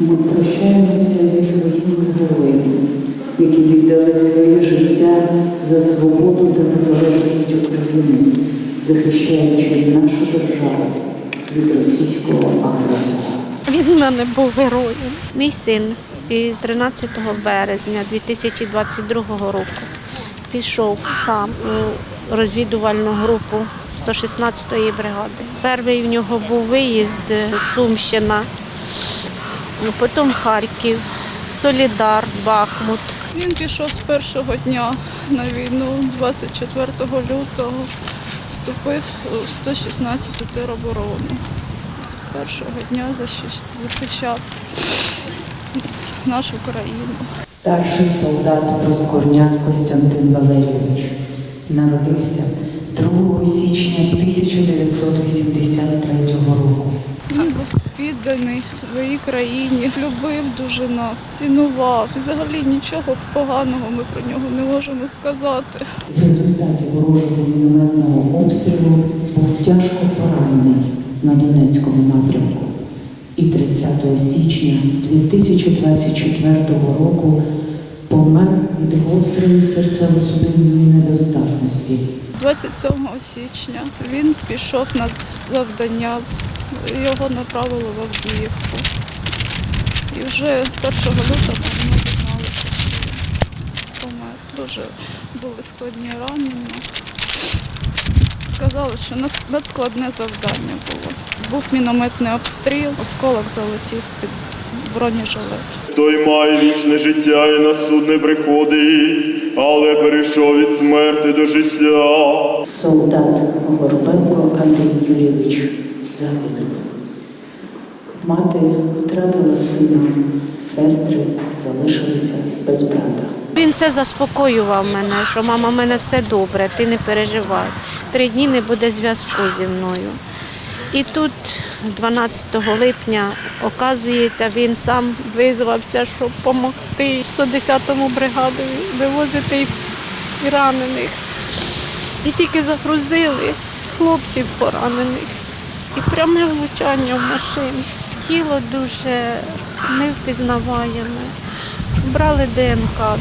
Ми прощаємося зі своїми героями, які віддали своє життя за свободу та незалежність України, захищаючи нашу державу від російського агресора. Він мене був героєм. Мій син із 13 березня 2022 року пішов сам у розвідувальну групу 116-ї бригади. Перший в нього був виїзд Сумщина, потім Харків, Солідар, Бахмут. Він пішов з першого дня на війну, 24 лютого, вступив у 116-ту тероборону. З першого дня захищав нашу країну. Старший солдат Проскорняк Костянтин Валерійович народився 2 січня 1983 року. Був своїй країні, любив дуже нас, цінував. Взагалі нічого поганого ми про нього не можемо сказати. В результаті ворожого мінометного обстрілу був тяжко поранений на Донецькому напрямку. І 30 січня 2024 року помер від гострої серцево-судинної недостатності. 27 січня він пішов на завдання, його направили в Авдіївку. І вже з 1 лютого ми дізналися, що помер. Дуже були складні ранення. Сказали, що надскладне завдання було. Був мінометний обстріл, осколок залетів під бронежилет. Той має вічне життя і на суд не приходить, але перейшов від смерти до життя. Солдат Горбенко Андрій Юрійович загинув. Мати втратила сина, сестри залишилися без брата. Він все заспокоював мене, що мама, в мене все добре, ти не переживай. Три дні не буде зв'язку зі мною. І тут 12 липня, оказується, він сам визвався, щоб допомогти 110-му бригаду вивозити і ранених. І тільки загрузили хлопців поранених. І пряме влучання в машину. Тіло дуже невпізнаваємо. Брали ДНК.